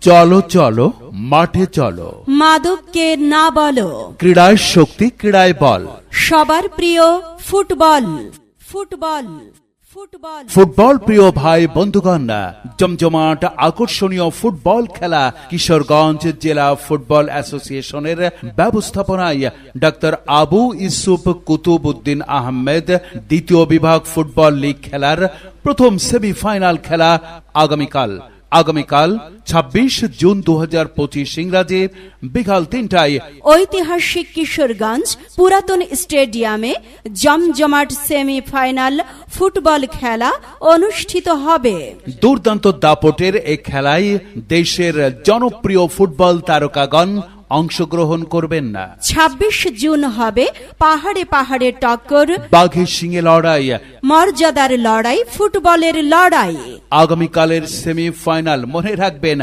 চলো চলো মাঠে চলো। মাদককে না বলো। ক্রীড়ায় শক্তি ক্রীড়ায় বল। সবার প্রিয় ফুটবল। Football football. ফুটবল প্রিয় ভাই বন্ধুগণ জমজমাট আকর্ষণীয় ফুটবল খেলা কিশোরগঞ্জ জেলা ফুটবল অ্যাসোসিয়েশনের ব্যবস্থাপনায় ডাক্তার আবু ইসুফ কুতুবউদ্দিন আহমেদ দ্বিতীয় বিভাগ ফুটবল লীগ খেলার প্রথম সেমিফাইনাল খেলা আগামীকাল আগামীকাল ছাব্বিশ জুন দু হাজার পঁচিশ ইংরাজি বিকাল তিনটায় ঐতিহাসিক কিশোরগঞ্জ পুরাতন স্টেডিয়ামে জমজমাট সেমিফাইনাল ফুটবল খেলা অনুষ্ঠিত হবে। দুর্দান্ত দাপটের এই খেলায় দেশের জনপ্রিয় ফুটবল তারকাগণ অংশগ্রহণ করবেন না। ছাব্বিশ জুন হবে পাহাড়ে পাহাড়ে টক্কর বাঘের সিংহে লড়াই। মর্যাদার লড়াই ফুটবলের লড়াই। আগামীকালের সেমিফাইনাল মনে রাখবেন।